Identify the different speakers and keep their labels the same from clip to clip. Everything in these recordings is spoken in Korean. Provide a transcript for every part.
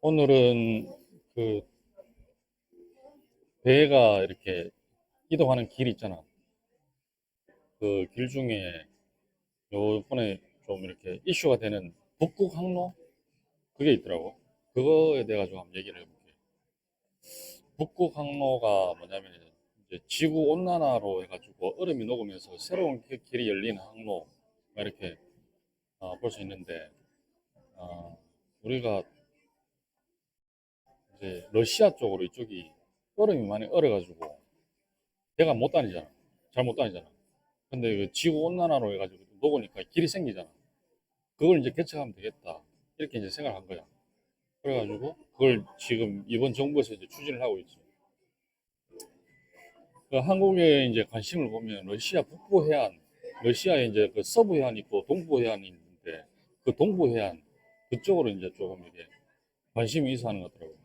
Speaker 1: 오늘은 그 배가 이렇게 이동하는 길 있잖아. 그 길 중에 요번에 좀 이렇게 이슈가 되는 북극 항로 그게 있더라고. 그거에 대해 가지고 한번 얘기를 해볼게. 북극 항로가 뭐냐면 이제 지구 온난화로 해가지고 얼음이 녹으면서 새로운 기- 길이 열리는 항로 이렇게 볼수 있는데 어, 우리가 이제 러시아 쪽으로 이쪽이 얼음이 많이 얼어가지고 배가 못 다니잖아. 잘 못 다니잖아. 근데 그 지구 온난화로 해가지고 녹으니까 길이 생기잖아. 그걸 이제 개척하면 되겠다. 이렇게 이제 생각한 거야. 그래가지고 그걸 지금 이번 정부에서 이제 추진을 하고 있지. 그 한국의 이제 관심을 보면 러시아 북부 해안, 러시아에 이제 그 서부 해안 있고 동부 해안이 있는데 그 동부 해안 그쪽으로 이제 조금 이게 관심이 있어 하는 것 같더라고요.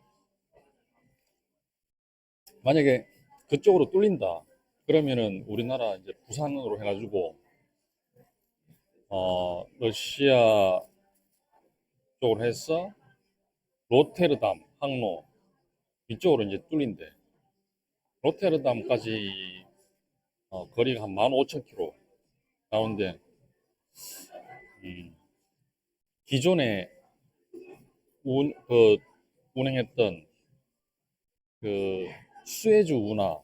Speaker 1: 만약에 그쪽으로 뚫린다. 그러면은 우리나라 이제 부산으로 해가지고 어 러시아 쪽으로 해서 로테르담 항로 이쪽으로 이제 뚫린대. 로테르담까지 어, 거리가 한 15,000km 나오는데 음, 기존에 운, 그 운행했던 그 수에즈 운하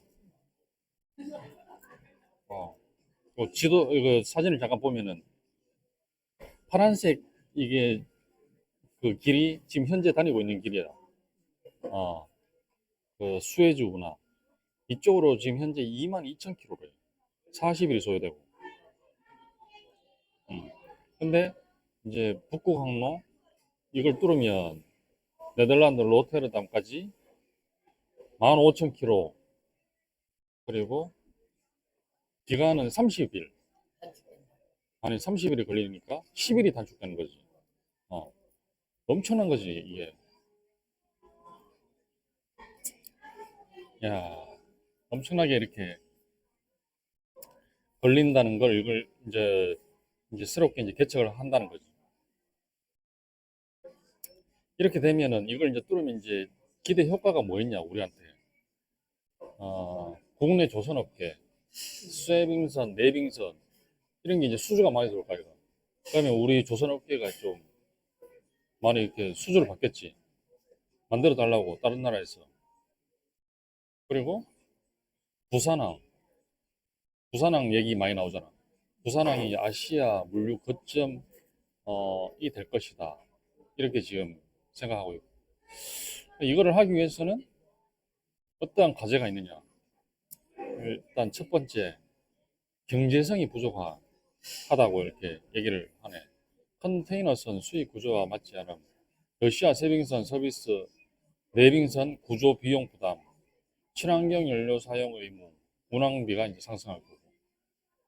Speaker 1: 어, 그 지도 이거 사진을 잠깐 보면은 파란색 이게 그 길이 지금 현재 다니고 있는 길이야. 어, 그 수에즈 운하 이쪽으로 지금 현재 22,000km래. 40일이 소요되고. 음. 근데 이제 북극 항로 이걸 뚫으면 네덜란드 로테르담까지 15,000km 그리고 기간은 30일. 아니 30일이 걸리니까 10일이 단축되는 거지. 어. 엄청난 거지 이게. 야 엄청나게 이렇게 걸린다는 걸 이걸 이제 이제 새롭게 이제 개척을 한다는 거지. 이렇게 되면은 이걸 이제 뚫으면 이제 기대 효과가 뭐였냐 우리한테 어, 국내 조선업계 쇠빙선, 내빙선 이런 게 이제 수주가 많이 들어올 거야. 그러면 우리 조선업계가 좀 많이 이렇게 수주를 받겠지. 만들어 달라고 다른 나라에서. 그리고 부산항, 부산항 얘기 많이 나오잖아. 부산항이 아시아 물류 거점 어, 이 될 것이다. 이렇게 지금 생각하고 있고. 이거를 하기 위해서는 어떠한 과제가 있느냐? 일단 첫 번째, 경제성이 부족하다고 이렇게 얘기를 하네. 컨테이너선 수익 구조와 맞지 않음, 러시아 세빙선 서비스, 내빙선 구조 비용 부담, 친환경 연료 사용 의무, 운항비가 이제 상승할 거고,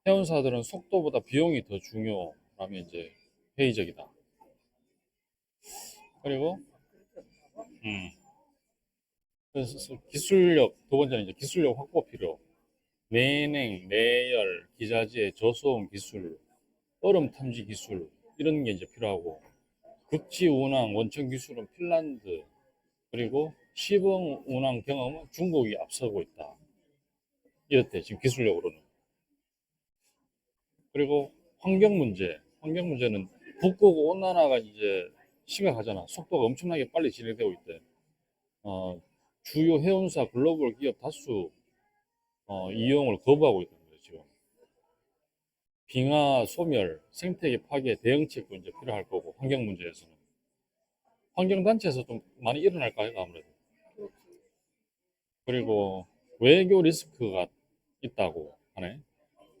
Speaker 1: 해운사들은 속도보다 비용이 더 중요하면 이제 회의적이다. 그리고, 음, 그래서 기술력, 두 번째는 이제 기술력 확보 필요. 내냉, 내열, 기자재, 저소음 기술, 얼음 탐지 기술, 이런 게 이제 필요하고, 극지 운항, 원천 기술은 핀란드, 그리고 시범 운항 경험은 중국이 앞서고 있다. 이렇대, 지금 기술력으로는. 그리고 환경 문제, 환경 문제는 북극 온난화가 이제 심각하잖아. 속도가 엄청나게 빨리 진행되고 있대. 어, 주요 해운사 글로벌 기업 다수 어, 이용을 거부하고 있다는 거죠, 지금. 빙하 소멸, 생태계 파괴 대응책도 이제 필요할 거고, 환경 문제에서는. 환경단체에서 좀 많이 일어날까요, 아무래도. 그리고 외교 리스크가 있다고 하네.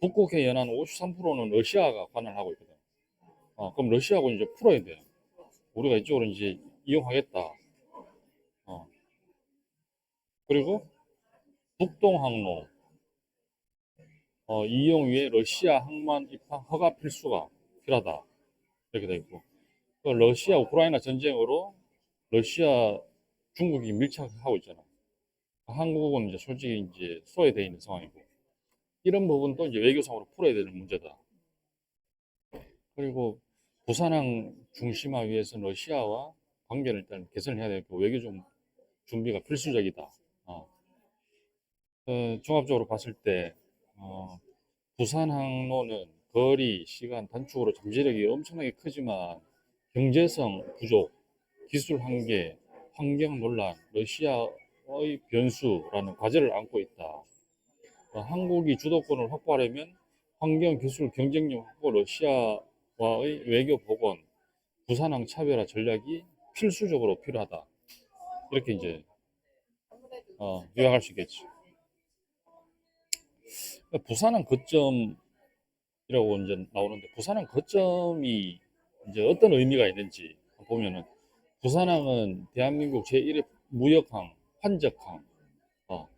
Speaker 1: 북극해 연한 53%는 러시아가 관할하고 있거든. 어, 그럼 러시아하고 이제 풀어야 돼. 우리가 이쪽으로 이제 이용하겠다. 어. 그리고 북동항로 어, 이용 위에 러시아 항만 입항 허가 필수가 필요하다 이렇게 돼 있고 또 러시아 우크라이나 전쟁으로 러시아 중국이 밀착하고 있잖아 한국은 이제 솔직히 이제 소외되어 있는 상황이고 이런 부분도 이제 외교상으로 풀어야 되는 문제다 그리고 부산항 중심화 위해서 러시아와 관계를 일단 개선을 해야 되고 외교적 준비가 필수적이다. 어. 어, 종합적으로 봤을 때 어, 부산 항로는 거리, 시간, 단축으로 잠재력이 엄청나게 크지만 경제성 부족, 기술 한계, 환경 논란, 러시아의 변수라는 과제를 안고 있다. 어, 한국이 주도권을 확보하려면 환경, 기술, 경쟁력 확보, 러시아와의 외교 복원, 부산항 차별화 전략이 필수적으로 필요하다. 이렇게 이제 어, 요약할 수 있겠죠. 부산항 거점이라고 이제 나오는데 부산항 거점이 이제 어떤 의미가 있는지 보면은 부산항은 대한민국 제1의 무역항, 환적항, 어,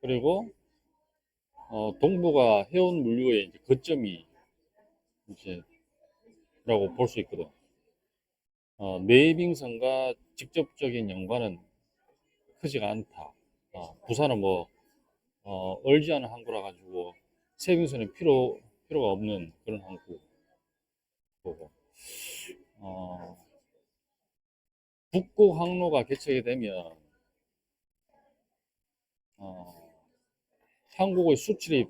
Speaker 1: 그리고 어, 동부가 해운 물류의 이제 거점이 이제 라고 볼 수 있거든. 어, 내빙선과 직접적인 연관은 크지가 않다. 어, 부산은 뭐 어, 얼지 않은 항구라 가지고 세빙선이 필요 필요가 없는 그런 항구. 보고. 어, 북구 항로가 개척이 되면 어, 한국의 수출입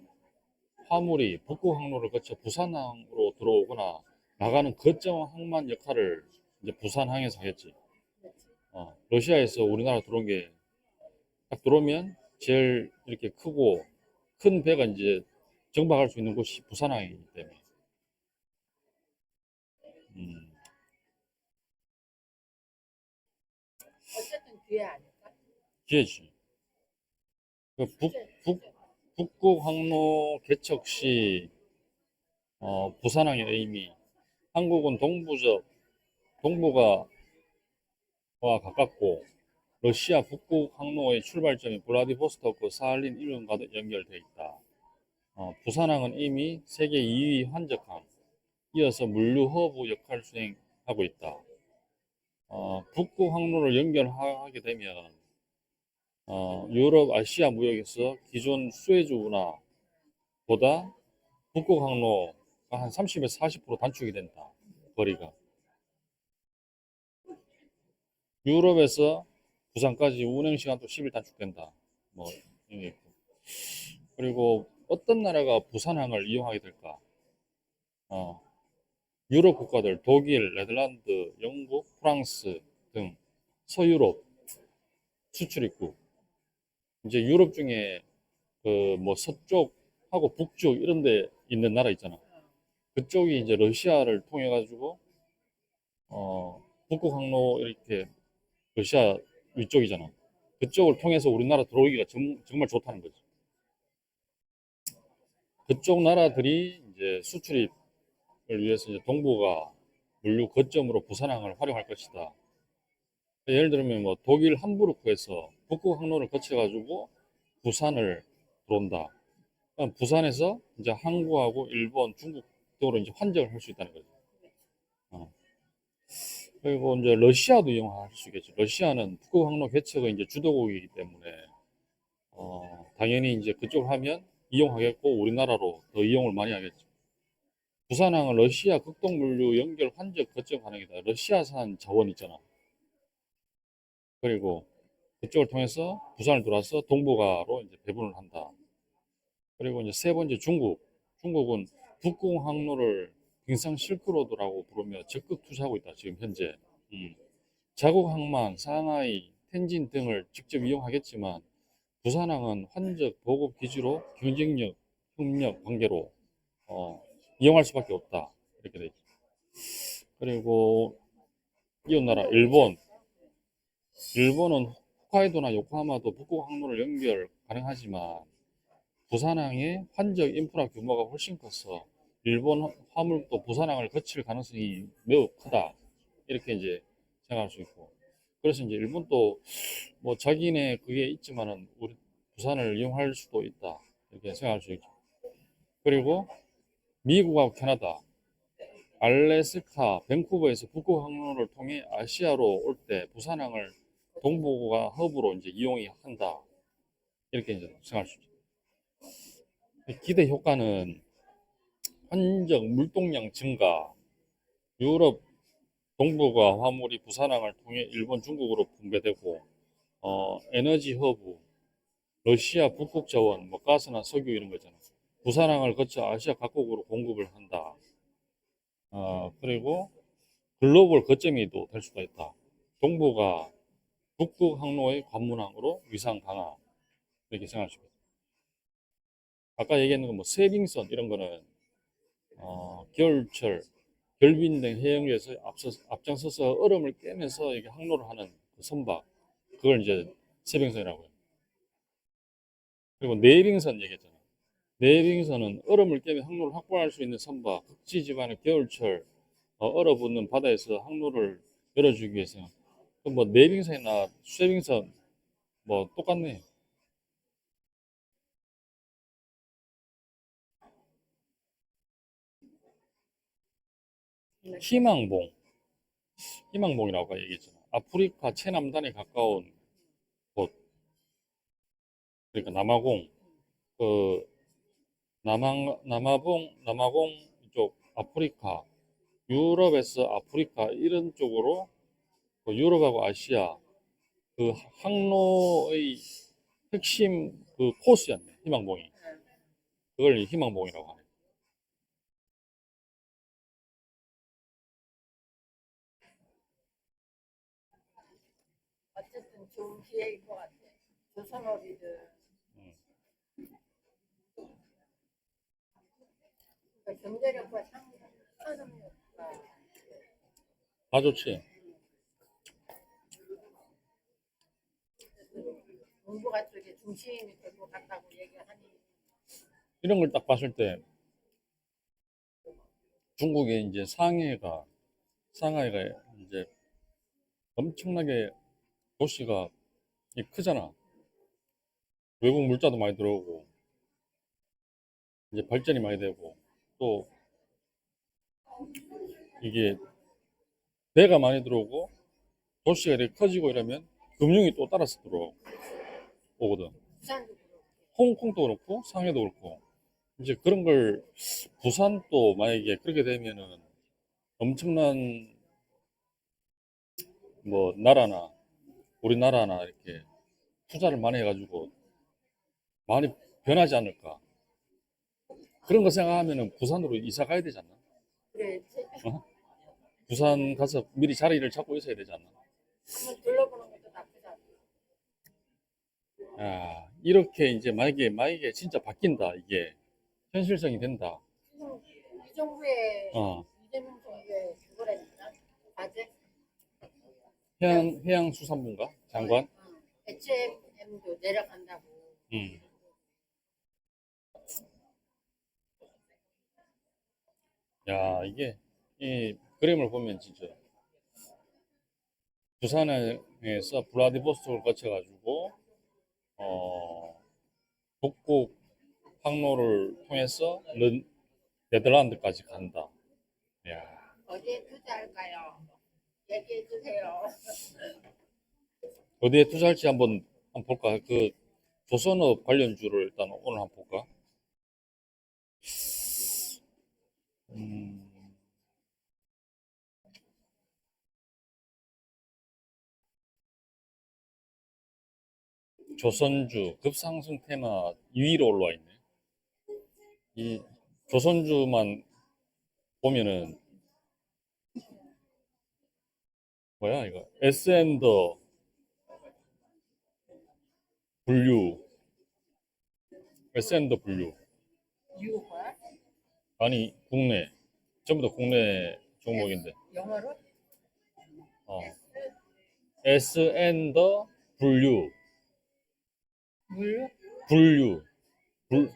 Speaker 1: 화물이 북구 항로를 거쳐 부산항으로 들어오거나 나가는 거점 항만 역할을 이제 부산항에서 하겠지. 어, 러시아에서 우리나라 들어온 게 딱 들어오면 제일 이렇게 크고 큰 배가 이제 정박할 수 있는 곳이 부산항이기 때문에. 음,
Speaker 2: 어쨌든 기회 아닐까?
Speaker 1: 기회지. 그 북, 북, 북구 항로 개척 시 어, 부산항의 의미, 한국은 동부적 동부가 와 가깝고 러시아 북부 항로의 출발점이 블라디보스토크, 사할린 이름과도 연결되어 있다. 어, 부산항은 이미 세계 2위 환적항, 이어서 물류 허브 역할을 수행하고 있다. 어, 북구 항로를 연결하게 되면 어, 유럽, 아시아 무역에서 기존 수에즈 운하보다 북극 항로가 한 30에서 40% 단축이 된다. 거리가. 유럽에서 부산까지 운행 시간도 10일 단축된다. 뭐 이런 게 있고. 그리고 어떤 나라가 부산항을 이용하게 될까? 어, 유럽 국가들 독일, 네덜란드, 영국, 프랑스 등 서유럽 수출입국 이제 유럽 중에 그 뭐 서쪽하고 북쪽 이런 데 있는 나라 있잖아. 그쪽이 이제 러시아를 통해 가지고 어 북극 항로 이렇게 러시아 위쪽이잖아. 그쪽을 통해서 우리나라 들어오기가 정, 정말 좋다는 거지. 그쪽 나라들이 이제 수출입을 위해서 이제 동부가 물류 거점으로 부산항을 활용할 것이다. 예를 들면 뭐 독일 함부르크에서 북극 항로를 거쳐가지고 부산을 들어온다. 부산에서 이제 한국하고 일본, 중국 쪽으로 이제 환적을 할 수 있다는 거죠. 어. 그리고 이제 러시아도 이용할 수 있겠죠. 러시아는 북극 항로 개척의 이제 주도국이기 때문에 어, 당연히 이제 그쪽을 하면 이용하겠고 우리나라로 더 이용을 많이 하겠죠. 부산항은 러시아 극동 물류 연결 환적 거점 가능이다. 러시아산 자원 있잖아. 그리고 그쪽을 통해서 부산을 돌아서 동북아로 이제 배분을 한다. 그리고 이제 세 번째 중국. 중국은 북극 항로를 빙상 실크로드라고 부르며 적극 투자하고 있다. 지금 현재. 음. 자국 항만, 상하이, 텐진 등을 직접 이용하겠지만 부산항은 환적 보급 기지로 경쟁력, 협력 관계로 어, 이용할 수밖에 없다. 이렇게 돼 있죠. 그리고 이웃 나라 일본. 일본은 홋카이도나 요코하마도 북극 항로를 연결 가능하지만 부산항의 환적 인프라 규모가 훨씬 커서 일본 화물도 부산항을 거칠 가능성이 매우 크다. 이렇게 이제 생각할 수 있고. 그래서 이제 일본도 뭐 자기네 그게 있지만은 우리 부산을 이용할 수도 있다. 이렇게 생각할 수 있죠. 그리고 미국하고 캐나다, 알래스카, 밴쿠버에서 북극 항로를 통해 아시아로 올 때 부산항을 동부가 허브로 이제 이용이 한다. 이렇게 이제 생각할 수 있죠. 기대 효과는 환적 물동량 증가, 유럽 동부가 화물이 부산항을 통해 일본, 중국으로 분배되고 어, 에너지 허브, 러시아 북극 자원, 뭐 가스나 석유 이런 거잖아. 부산항을 거쳐 아시아 각국으로 공급을 한다. 어, 그리고 글로벌 거점이 또될 수가 있다. 동부가 북극 항로의 관문항으로 위상 강화 이렇게 있다. 아까 얘기했는 거 뭐 세빙선 이런 거는 어, 겨울철 결빈 등 해역에서 앞서 앞장서서 얼음을 깨면서 이게 항로를 하는 그 선박 그걸 이제 세빙선이라고 해요. 그리고 내빙선 얘기했잖아. 내빙선은 얼음을 깨면 항로를 확보할 수 있는 선박, 극지 지반의 겨울철 어, 얼어붙는 바다에서 항로를 열어주기 위해서 그뭐 내빙선이나 쇠빙선 뭐 똑같네. 희망봉, 희망봉이라고 얘기했잖아. 아프리카 최남단에 가까운 곳, 그러니까 남아공, 그 남아 남아봉, 남아공 이쪽 아프리카, 유럽에서 아프리카 이런 쪽으로 그 유럽하고 아시아 그 항로의 핵심 그 코스였네 희망봉이. 그걸 희망봉이라고 하네.
Speaker 2: 어쨌든 좋은 기회일 것 같아. 조선 어리들.
Speaker 1: 음.
Speaker 2: 그러니까 경제력과 상, 산업력과
Speaker 1: 다 좋지.
Speaker 2: 농부가 쪽에 중심이 될 것 같다고 얘기하니
Speaker 1: 이런 걸 딱 봤을 때 중국의 이제 상해가 상하이가 이제 엄청나게 도시가 이 크잖아. 외국 물자도 많이 들어오고 이제 발전이 많이 되고 또 이게 배가 많이 들어오고 도시가 이렇게 커지고 이러면 금융이 또 따라서 들어오거든. 홍콩도 그렇고 상해도 그렇고 이제 그런 걸 부산도 만약에 그렇게 되면은 엄청난 뭐 나라나 우리나라나 이렇게 투자를 많이 해가지고 많이 변하지 않을까 그런 거 생각하면은 부산으로 이사 가야 되지 않나?
Speaker 2: 그래야지
Speaker 1: 부산 가서 미리 자리를 잡고 있어야 되지 않나?
Speaker 2: 한번 둘러보는 것도 나쁘지 않아.
Speaker 1: 야, 이렇게 이제 만약에 만약에 진짜 바뀐다 이게 현실성이 된다.
Speaker 2: 지금 이 정부의
Speaker 1: 어.
Speaker 2: 이재명 정부의 그거라니까 과제
Speaker 1: 해양 해양 수산부인가 장관?
Speaker 2: 어, H&M도 내려간다고.
Speaker 1: 음. 야, 이게, 이 그림을 보면 진짜, 부산에서 블라디보스토크를 거쳐가지고, 어, 북극 항로를 통해서 른- 네덜란드까지 간다. 야,
Speaker 2: 어디에 투자할까요? 얘기해 주세요.
Speaker 1: 어디에 투자할지 한번, 한번 볼까? 그, 조선업 관련주를 일단 오늘 한번 볼까? 음. 조선주 급상승 테마 2위로 올라와 있네. 이 조선주만 보면은 뭐야 이거? S&더. 분류 S&더 분류
Speaker 2: 유호가
Speaker 1: 아니 국내. 전부 다 국내 종목인데.
Speaker 2: 영어로?
Speaker 1: 어. S&더 분류
Speaker 2: 물
Speaker 1: 분류 불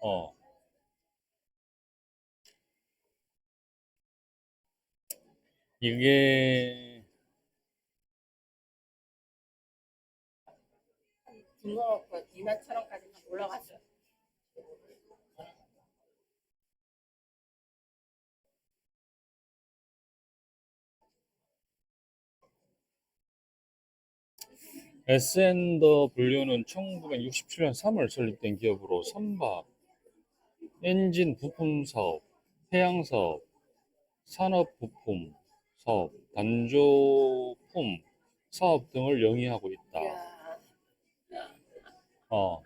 Speaker 1: 어. 이게
Speaker 2: 중국어가 2만 천 원까지 올라갔어.
Speaker 1: S&더 분류는 1967년 3월 설립된 기업으로 선박, 엔진 부품 사업, 해양 사업, 산업 부품 사업, 단조품 사업 등을 영위하고 있다. 어.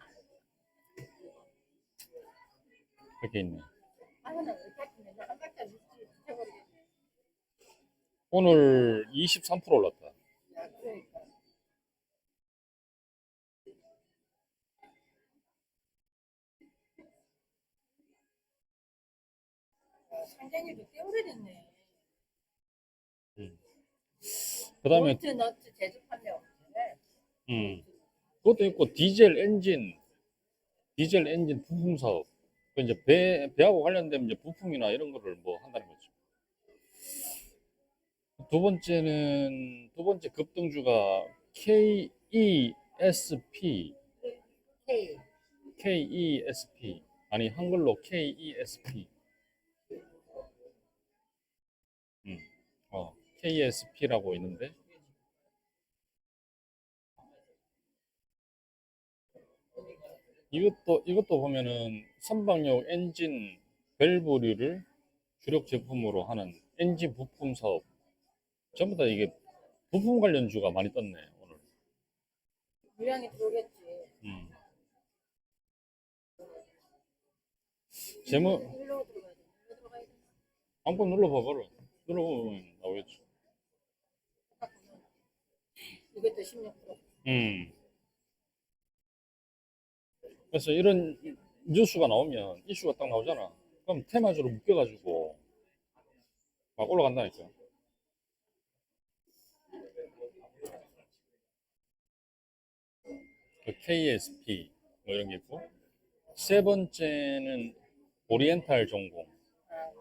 Speaker 1: 이렇게 있네.
Speaker 2: 한 박자 늦지.
Speaker 1: 오늘 23% 올랐다.
Speaker 2: 야, 그러니까. 야, 상장일도 꽤 오래됐네.
Speaker 1: 그 다음에,
Speaker 2: 볼트 너트 제조 판매 업체.
Speaker 1: 음, 그것도 있고, 디젤 엔진, 디젤 엔진 부품 사업. 그 이제 배, 배하고 관련된 이제 부품이나 이런 거를 뭐 한다는 거죠. 두 번째는, 두 번째 급등주가 KESP,
Speaker 2: K.
Speaker 1: KESP. 아니, 한글로 KESP. 어, KESP라고 있는데, 이것도, 이것도 보면은 선박용 엔진 밸브류를 주력 제품으로 하는 엔진 부품 사업. 전부 다 이게 부품 관련주가 많이 떴네, 오늘.
Speaker 2: 물량이 들어오겠지.
Speaker 1: 음. 제목. 한번 눌러봐봐라. 눌러보면 나오겠지.
Speaker 2: 이것도 16%.
Speaker 1: 음. 그래서 이런 뉴스가 나오면 이슈가 딱 나오잖아. 그럼 테마주로 묶여가지고 막 올라간다니까. 그 KSP 뭐 이런 게 있고 세 번째는 오리엔탈 전공.
Speaker 2: 아.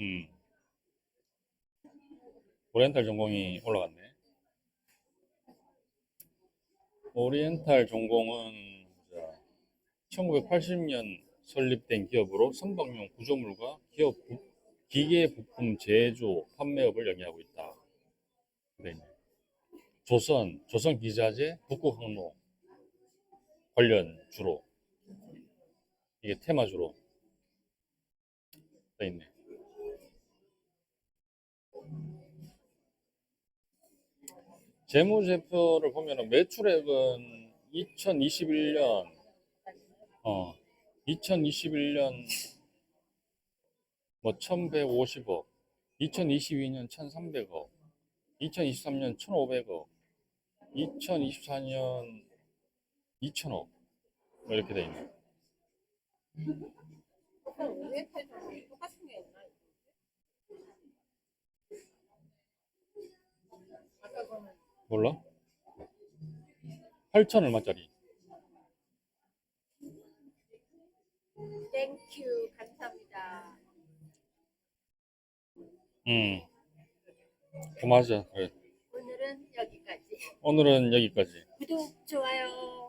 Speaker 1: 음. 오리엔탈 전공이 올라갔네. 오리엔탈 전공은 1980년 설립된 기업으로 선박용 구조물과 기업 부- 기계 부품 제조 판매업을 영위하고 있다. 네. 조선, 조선 기자재, 북극 항로 관련 주로 이게 테마 주로 돼 있네. 재무제표를 보면은 매출액은 2021년 어 2021년 뭐 1150억 2022년 1300억 2023년 1500억 2024년 2000억 뭐 이렇게 돼 있네.
Speaker 2: 그
Speaker 1: 몰라? 8천 얼마짜리
Speaker 2: 땡큐 감사합니다.
Speaker 1: 음 고마워 그래.
Speaker 2: 오늘은 여기까지.
Speaker 1: 오늘은 여기까지
Speaker 2: 구독 좋아요